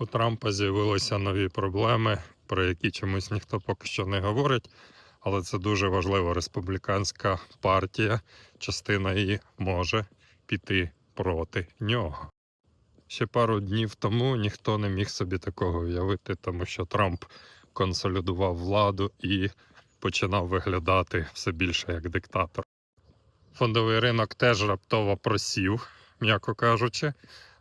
У Трампа з'явилися нові проблеми, про які чомусь ніхто поки що не говорить. Але це дуже важливо. Республіканська партія, частина її може піти проти нього. Ще пару днів тому ніхто не міг собі такого уявити, тому що Трамп консолідував владу і починав виглядати все більше як диктатор. Фондовий ринок теж раптово просів, м'яко кажучи,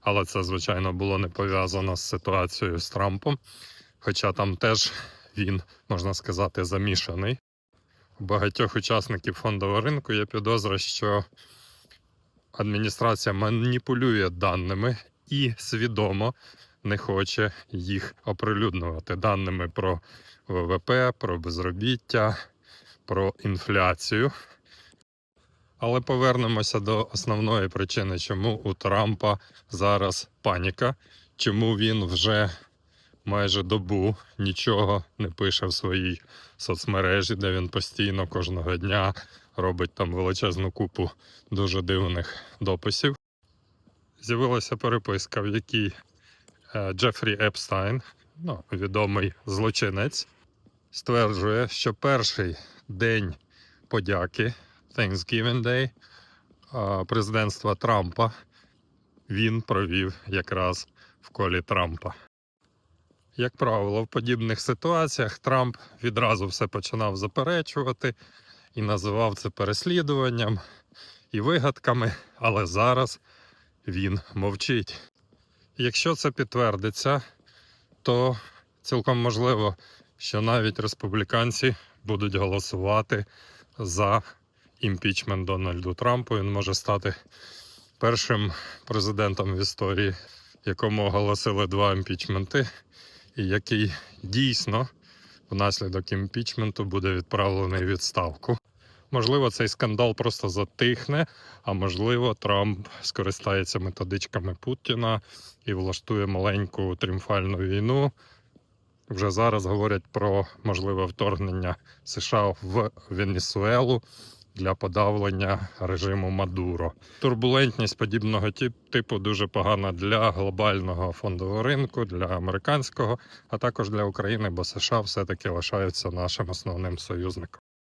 але це, звичайно, було не пов'язано з ситуацією з Трампом. Хоча там теж він, можна сказати, замішаний. У багатьох учасників фондового ринку є підозра, що адміністрація маніпулює даними і свідомо не хоче їх оприлюднювати. Даними про ВВП, про безробіття, про інфляцію. Але повернемося до основної причини, чому у Трампа зараз паніка, чому він вже майже добу нічого не пише в своїй соцмережі, де він постійно кожного дня робить там величезну купу дуже дивних дописів. З'явилася переписка, в якій е, Джефрі Епстайн, ну, відомий злочинець, стверджує, що перший день подяки Thanksgiving Day президентства Трампа він провів якраз в колі Трампа. Як правило, в подібних ситуаціях Трамп відразу все починав заперечувати і називав це переслідуванням і вигадками, але зараз він мовчить. Якщо це підтвердиться, то цілком можливо, що навіть республіканці будуть голосувати за імпічмент Дональду Трампу. Він може стати першим президентом в історії, якому оголосили два імпічменти, і який дійсно внаслідок імпічменту буде відправлений у відставку. Можливо, цей скандал просто затихне, а можливо, Трамп скористається методичками Путіна і влаштує маленьку тріумфальну війну. Вже зараз говорять про можливе вторгнення США в Венесуелу для подавлення режиму Мадуро. Турбулентність подібного тип- типу дуже погана для глобального фондового ринку, для американського, а також для України, бо США все-таки лишаються нашим основним союзником.